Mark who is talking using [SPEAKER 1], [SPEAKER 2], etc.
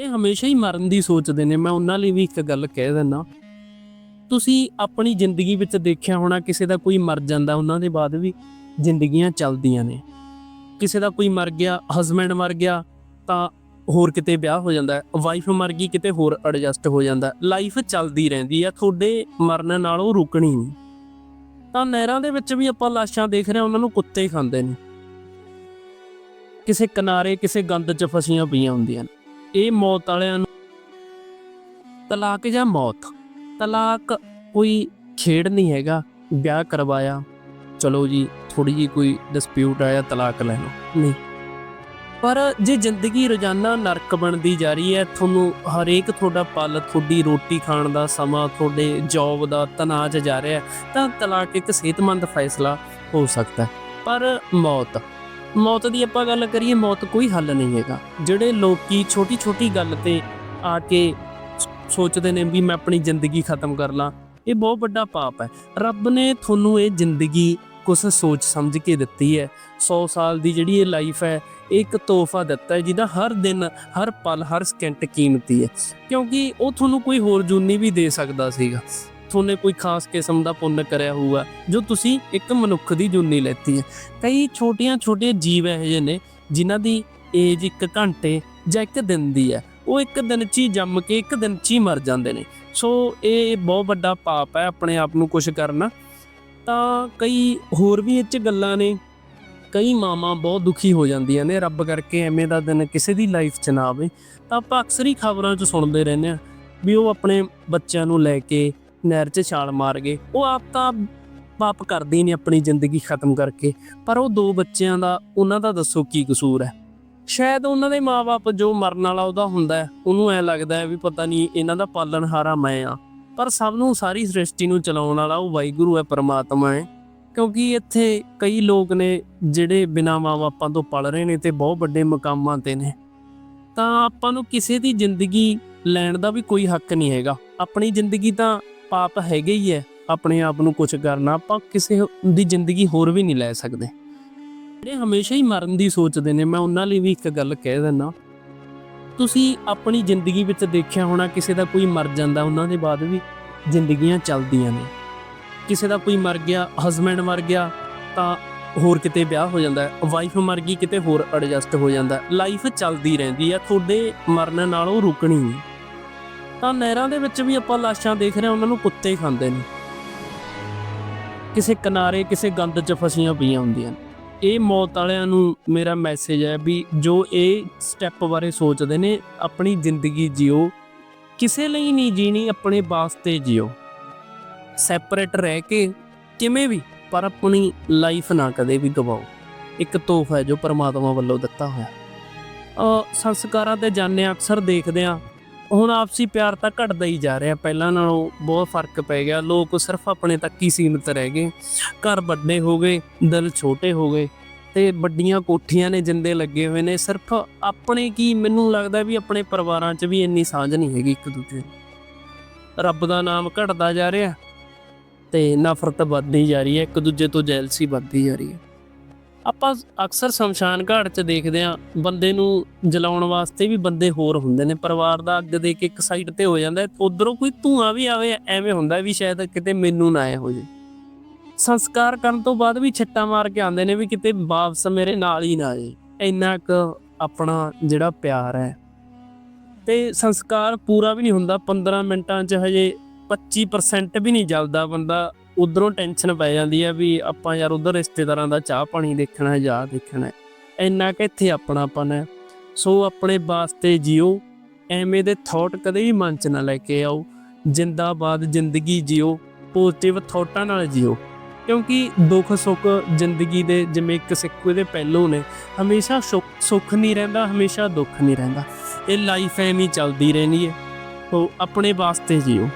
[SPEAKER 1] ਇਹ ਹਮੇਸ਼ਾ ਹੀ ਮਰਨ ਦੀ ਸੋਚਦੇ ਨੇ। ਮੈਂ ਉਹਨਾਂ ਲਈ ਵੀ ਇੱਕ ਗੱਲ ਕਹਿ ਦਿੰਦਾ। ਤੁਸੀਂ ਆਪਣੀ ਜ਼ਿੰਦਗੀ ਵਿੱਚ ਦੇਖਿਆ ਹੋਣਾ, ਕਿਸੇ ਦਾ ਕੋਈ ਮਰ ਜਾਂਦਾ, ਉਹਨਾਂ ਦੇ ਬਾਅਦ ਵੀ ਜ਼ਿੰਦਗੀਆਂ ਚੱਲਦੀਆਂ ਨੇ। ਕਿਸੇ ਦਾ ਕੋਈ ਮਰ ਗਿਆ ਹਸਬੰਡ ਮਰ ਗਿਆ, ਤਾਂ ਹੋਰ ਕਿਤੇ ਵਿਆਹ ਹੋ ਜਾਂਦਾ ਵਾਈਫ ਮਰ ਗਈ, ਕਿਤੇ ਹੋਰ ਐਡਜਸਟ ਹੋ ਜਾਂਦਾ ਲਾਈਫ ਚੱਲਦੀ ਰਹਿੰਦੀ ਆ, ਤੁਹਾਡੇ ਮਰਨ ਨਾਲ ਉਹ ਰੁਕਣੀ ਨਹੀਂ। ਤਾਂ ਨਹਿਰਾਂ ਦੇ ਵਿੱਚ ਵੀ ਆਪਾਂ ਲਾਸ਼ਾਂ ਦੇਖ ਰਹੇ ਹਾਂ, ਉਹਨਾਂ ਨੂੰ ਕੁੱਤੇ ਖਾਂਦੇ ਨੇ। ਕਿਸੇ ਕਿਨਾਰੇ, ਕਿਸੇ ਗੰਦ 'ਚ ਫਸੀਆਂ ਪਈਆਂ ਹੁੰਦੀਆਂ ਨੇ। ਇਹ ਮੌਤ ਵਾਲਿਆਂ ਨੂੰ ਤਲਾਕ ਜਾਂ ਮੌਤ? ਤਲਾਕ ਕੋਈ ਖੇਡ ਨਹੀਂ ਹੈਗਾ। ਵਿਆਹ ਕਰਵਾਇਆ। ਚਲੋ ਜੀ ਥੋੜੀ ਜੀ ਕੋਈ ਡਿਸਪਿਊਟ ਆਇਆ, ਤਲਾਕ ਲੈ ਲਓ। ਨਹੀਂ। ਪਰ ਜੇ ਜ਼ਿੰਦਗੀ ਰੋਜ਼ਾਨਾ ਨਰਕ ਬਣਦੀ ਜਾ ਰਹੀ ਹੈ, ਤੁਹਾਨੂੰ ਹਰੇਕ ਤੁਹਾਡਾ ਪਲ, ਤੁਹਾਡੀ ਰੋਟੀ ਖਾਣ ਦਾ ਸਮਾਂ, ਤੁਹਾਡੇ ਜੌਬ ਦਾ ਤਣਾਅ 'ਚ ਜਾ ਰਿਹਾ ਤਾਂ ਤਲਾਕ ਇੱਕ ਸਿਹਤਮੰਦ ਫੈਸਲਾ ਹੋ ਸਕਦਾ ਪਰ ਮੌਤ ਮੌਤ ਦੀ ਆਪਾਂ ਗੱਲ ਕਰੀਏ, ਮੌਤ ਕੋਈ ਹੱਲ ਨਹੀਂ ਹੈਗਾ। ਜਿਹੜੇ ਲੋਕੀ ਛੋਟੀ ਛੋਟੀ ਗੱਲ ਤੇ ਆ ਕੇ ਸੋਚਦੇ ਨੇ ਵੀ ਮੈਂ ਆਪਣੀ ਜ਼ਿੰਦਗੀ ਖਤਮ ਕਰ ਲਾਂ, ਇਹ ਬਹੁਤ ਵੱਡਾ ਪਾਪ ਹੈ। ਰੱਬ ਨੇ ਤੁਹਾਨੂੰ ਇਹ ਜ਼ਿੰਦਗੀ ਕੁਝ ਸੋਚ ਸਮਝ ਕੇ ਦਿੱਤੀ ਹੈ। 100 ਸਾਲ ਦੀ ਜਿਹੜੀ ਇਹ ਲਾਈਫ ਹੈ, ਇਹ ਇੱਕ ਤੋਹਫਾ ਦਿੱਤਾ ਹੈ, ਜਿਹਦਾ ਹਰ ਦਿਨ, ਹਰ ਪਲ, ਹਰ ਸਕਿੰਟ ਕੀਮਤੀ ਹੈ। ਕਿਉਂਕਿ ਉਹ ਤੁਹਾਨੂੰ ਕੋਈ ਹੋਰ ਜੂਨੀ ਵੀ ਦੇ ਸਕਦਾ ਸੀਗਾ। ਤੁਹਾਨੇ ਕੋਈ ਖਾਸ ਕਿਸਮ ਦਾ ਪੁੰਨ ਕਰਿਆ ਹੋਊਗਾ, ਜੋ ਤੁਸੀਂ ਇੱਕ ਮਨੁੱਖ ਦੀ ਜੂਨੀ ਲੈਤੀ ਹੈ। ਕਈ ਛੋਟੀਆਂ ਛੋਟੀਆਂ ਜੀਵ ਇਹੋ ਜਿਹੇ ਨੇ, ਜਿਨ੍ਹਾਂ ਦੀ ਏਜ ਇੱਕ ਘੰਟੇ ਜਾਂ ਇੱਕ ਦਿਨ ਦੀ ਹੈ। ਉਹ ਇੱਕ ਦਿਨ 'ਚ ਹੀ ਜੰਮ ਕੇ ਇੱਕ ਦਿਨ 'ਚ ਹੀ ਮਰ ਜਾਂਦੇ ਨੇ। ਸੋ ਇਹ ਬਹੁਤ ਵੱਡਾ ਪਾਪ ਹੈ ਆਪਣੇ ਆਪ ਨੂੰ ਕੁਝ ਕਰਨਾ। ਤਾਂ ਕਈ ਹੋਰ ਵੀ ਇਹ 'ਚ ਗੱਲਾਂ ਨੇ। ਕਈ ਮਾਵਾਂ ਬਹੁਤ ਦੁਖੀ ਹੋ ਜਾਂਦੀਆਂ ਨੇ, ਰੱਬ ਕਰਕੇ ਐਵੇਂ ਦਾ ਦਿਨ ਕਿਸੇ ਦੀ ਲਾਈਫ 'ਚ ਨਾ ਆਵੇ। ਤਾਂ ਆਪਾਂ ਅਕਸਰ ਹੀ ਖਬਰਾਂ 'ਚ ਸੁਣਦੇ ਰਹਿੰਦੇ ਆ ਵੀ ਉਹ ਆਪਣੇ ਬੱਚਿਆਂ ਨੂੰ ਲੈ ਕੇ ਨਹਿਰ 'ਚ ਛਾਲ ਮਾਰ ਗਏ। ਉਹ ਆਪ ਤਾਂ ਪਾਪ ਕਰਦੇ ਨੇ ਆਪਣੀ ਜ਼ਿੰਦਗੀ ਖਤਮ ਕਰਕੇ। ਪਰ ਉਹ ਦੋ ਬੱਚਿਆਂ ਦਾ, ਉਹਨਾਂ ਦਾ ਦੱਸੋ ਕੀ ਕਸੂਰ ਹੈ? ਸ਼ਾਇਦ ਉਹਨਾਂ ਦੇ ਮਾਪੇ ਜੋ ਮਰਨ ਵਾਲਾ ਉਹਦਾ ਹੁੰਦਾ ਉਹਨੂੰ ਐ ਲੱਗਦਾ ਹੈ ਵੀ ਪਤਾ ਨਹੀਂ ਇਹਨਾਂ ਦਾ ਪਾਲਣਹਾਰਾ ਮੈਂ ਆ ਪਰ ਸਭ ਨੂੰ ਸਾਰੀ ਸ੍ਰਿਸ਼ਟੀ ਨੂੰ ਚਲਾਉਣ ਵਾਲਾ ਉਹ ਵਾਹਿਗੁਰੂ ਹੈ, ਪਰਮਾਤਮਾ ਹੈ। ਕਿਉਂਕਿ ਇੱਥੇ ਕਈ ਲੋਕ ਨੇ ਜਿਹੜੇ ਬਿਨਾਂ ਮਾਪਿਆਂ ਤੋਂ ਪਲ ਰਹੇ ਨੇ ਤੇ ਬਹੁਤ ਵੱਡੇ ਮਕਾਮਾਂ ਤੇ ਨੇ। ਤਾਂ ਆਪਾਂ ਨੂੰ ਕਿਸੇ ਦੀ ਜ਼ਿੰਦਗੀ ਲੈਣ ਦਾ ਵੀ ਕੋਈ ਹੱਕ ਨਹੀਂ ਹੈਗਾ। ਆਪਣੀ ਜ਼ਿੰਦਗੀ ਤਾਂ ਪਾਪ ਹੈਗੇ ਹੀ ਹੈ, ਆਪਣੇ ਆਪ ਨੂੰ ਕੁਝ ਕਰਨਾ ਆਪਾਂ ਕਿਸੇ ਦੀ ਜ਼ਿੰਦਗੀ ਹੋਰ ਵੀ ਨਹੀਂ ਲੈ ਸਕਦੇ। ਜਿਹੜੇ ਹਮੇਸ਼ਾ ਹੀ ਮਰਨ ਦੀ ਸੋਚਦੇ ਨੇ, ਮੈਂ ਉਹਨਾਂ ਲਈ ਵੀ ਇੱਕ ਗੱਲ ਕਹਿ ਦਿੰਦਾ। ਤੁਸੀਂ ਆਪਣੀ ਜ਼ਿੰਦਗੀ ਵਿੱਚ ਦੇਖਿਆ ਹੋਣਾ, ਕਿਸੇ ਦਾ ਕੋਈ ਮਰ ਜਾਂਦਾ, ਉਹਨਾਂ ਦੇ ਬਾਅਦ ਵੀ ਜ਼ਿੰਦਗੀਆਂ ਚੱਲਦੀਆਂ ਨੇ। ਕਿਸੇ ਦਾ ਕੋਈ ਮਰ ਗਿਆ ਹਸਬੰਡ ਮਰ ਗਿਆ, ਤਾਂ ਹੋਰ ਕਿਤੇ ਵਿਆਹ ਹੋ ਜਾਂਦਾ ਵਾਈਫ ਮਰ ਗਈ, ਕਿਤੇ ਹੋਰ ਐਡਜਸਟ ਹੋ ਜਾਂਦਾ। ਲਾਈਫ ਚੱਲਦੀ ਰਹਿੰਦੀ ਆ, ਤੁਹਾਡੇ ਮਰਨ ਨਾਲ ਉਹ ਰੁਕਣੀ ਨਹੀਂ। ਤਾਂ ਨਹਿਰਾਂ ਦੇ ਵਿੱਚ ਵੀ ਆਪਾਂ ਲਾਸ਼ਾਂ ਦੇਖ ਰਹੇ ਹਾਂ, ਉਹਨਾਂ ਨੂੰ ਕੁੱਤੇ ਖਾਂਦੇ ਨੇ। ਕਿਸੇ ਕਿਨਾਰੇ, ਕਿਸੇ ਗੰਦ 'ਚ ਫਸੀਆਂ ਪਈਆਂ ਹੁੰਦੀਆਂ ਨੇ। ਇਹ ਮੌਤ ਵਾਲਿਆਂ ਨੂੰ ਮੇਰਾ ਮੈਸੇਜ ਹੈ ਵੀ ਜੋ ਇਹ ਸਟੈਪ ਬਾਰੇ ਸੋਚਦੇ ਨੇ, ਆਪਣੀ ਜ਼ਿੰਦਗੀ ਜਿਓ। ਕਿਸੇ ਲਈ ਨਹੀਂ ਜੀਣੀ, ਆਪਣੇ ਵਾਸਤੇ ਜਿਓ। ਸੈਪਰੇਟ ਰਹਿ ਕੇ ਕਿਵੇਂ ਵੀ, ਪਰ ਆਪਣੀ ਲਾਈਫ ਨਾ ਕਦੇ ਵੀ ਗਵਾਓ ਇੱਕ ਤੋਹਫਾ ਹੈ ਜੋ ਪਰਮਾਤਮਾ ਵੱਲੋਂ ਦਿੱਤਾ ਹੋਇਆ। ਸੰਸਕਾਰਾਂ ਤੇ ਜਾਂਦੇ ਹਾਂ, ਅਕਸਰ ਦੇਖਦੇ ਹਾਂ ਹੁਣ ਆਪਸੀ ਪਿਆਰ ਤਾਂ ਘਟਦਾ ਹੀ ਜਾ ਰਿਹਾ। ਪਹਿਲਾਂ ਨਾਲੋਂ ਬਹੁਤ ਫ਼ਰਕ ਪੈ ਗਿਆ। ਲੋਕ ਸਿਰਫ ਆਪਣੇ ਤੱਕ ਹੀ ਸੀਮਿਤ ਰਹਿ ਗਏ। ਘਰ ਵੱਡੇ ਹੋ ਗਏ, ਦਿਲ ਛੋਟੇ ਹੋ ਗਏ ਤੇ ਵੱਡੀਆਂ ਕੋਠੀਆਂ ਨੇ ਜਿੰਦੇ ਲੱਗੇ ਹੋਏ ਨੇ। ਸਿਰਫ ਆਪਣੇ ਕੀ ਮੈਨੂੰ ਲੱਗਦਾ ਵੀ ਆਪਣੇ ਪਰਿਵਾਰਾਂ 'ਚ ਵੀ ਇੰਨੀ ਸਾਂਝ ਨਹੀਂ ਹੈਗੀ ਇੱਕ ਦੂਜੇ ਰੱਬ ਦਾ ਨਾਮ ਘਟਦਾ ਜਾ ਰਿਹਾ ਤੇ ਨਫ਼ਰਤ ਵੱਧਦੀ ਜਾ ਰਹੀ ਹੈ। ਇੱਕ ਦੂਜੇ ਤੋਂ ਜੈਲਸੀ ਵੱਧਦੀ ਜਾ ਰਹੀ ਹੈ। ਆਪਾਂ ਅਕਸਰ ਸ਼ਮਸ਼ਾਨ ਘਾਟ 'ਚ ਦੇਖਦੇ ਆ ਬੰਦੇ ਨੂੰ ਜਲਾਉਣ ਵਾਸਤੇ ਵੀ ਬੰਦੇ ਹੋਰ ਹੁੰਦੇ ਨੇ, ਪਰਿਵਾਰ ਦਾ ਅੱਗ ਦੇ ਕੇ ਇੱਕ ਸਾਈਡ ਤੇ ਹੋ ਜਾਂਦਾ ਉਧਰੋਂ ਕੋਈ ਧੂਆਂ ਵੀ ਆਵੇ, ਐਵੇਂ ਹੁੰਦਾ ਵੀ ਸ਼ਾਇਦ ਕਿਤੇ ਮੈਨੂੰ ਨਾ ਆਏ ਹੋ ਜੇ ਸੰਸਕਾਰ ਕਰਨ ਤੋਂ ਬਾਅਦ ਵੀ ਛੱਟਾ ਮਾਰ ਕੇ ਆਉਂਦੇ ਨੇ ਵੀ ਕਿਤੇ ਵਾਪਸ ਮੇਰੇ ਨਾਲ ਹੀ ਨਾ ਆ ਜੇ ਇੰਨਾ ਕੁ ਆਪਣਾ ਜਿਹੜਾ ਪਿਆਰ ਹੈ। ਤੇ ਸੰਸਕਾਰ ਪੂਰਾ ਵੀ ਨਹੀਂ ਹੁੰਦਾ 15 ਮਿੰਟਾਂ 'ਚ ਹਜੇ 25% ਵੀ ਨਹੀਂ ਜਲਦਾ ਬੰਦਾ ਉਧਰੋਂ ਟੈਨਸ਼ਨ ਪੈ ਜਾਂਦੀ ਹੈ ਵੀ ਆਪਾਂ ਯਾਰ ਉਧਰ ਰਿਸ਼ਤੇਦਾਰਾਂ ਦਾ ਚਾਹ ਪਾਣੀ ਦੇਖਣਾ ਜਾਂ ਦੇਖਣਾ ਇੰਨਾ ਕਿ ਇੱਥੇ ਆਪਣਾਪਨ ਹੈ। ਸੋ ਆਪਣੇ ਵਾਸਤੇ ਜਿਓ, ਐਵੇਂ ਦੇ ਥਾਟ ਕਦੇ ਵੀ ਮਨ 'ਚ ਨਾ ਲੈ ਕੇ ਆਓ। ਜਿੰਦਾਬਾਦ ਜ਼ਿੰਦਗੀ ਜਿਓ ਪੋਜ਼ਿਟਿਵ ਥਾਟਾਂ ਨਾਲ ਜਿਓ। ਕਿਉਂਕਿ ਦੁੱਖ ਸੁੱਖ ਜ਼ਿੰਦਗੀ ਦੇ ਜਿਵੇਂ ਇੱਕ ਸਿੱਕੂ ਦੇ ਪਹਿਲੂ ਨੇ, ਹਮੇਸ਼ਾ ਸੁੱਖ- ਸੁੱਖ ਨਹੀਂ ਰਹਿੰਦਾ, ਹਮੇਸ਼ਾ ਦੁੱਖ ਨਹੀਂ ਰਹਿੰਦਾ। ਇਹ ਲਾਈਫ ਐਵੇਂ ਚੱਲਦੀ ਰਹਿੰਦੀ ਹੈ। ਸੋ ਆਪਣੇ ਵਾਸਤੇ ਜਿਓ।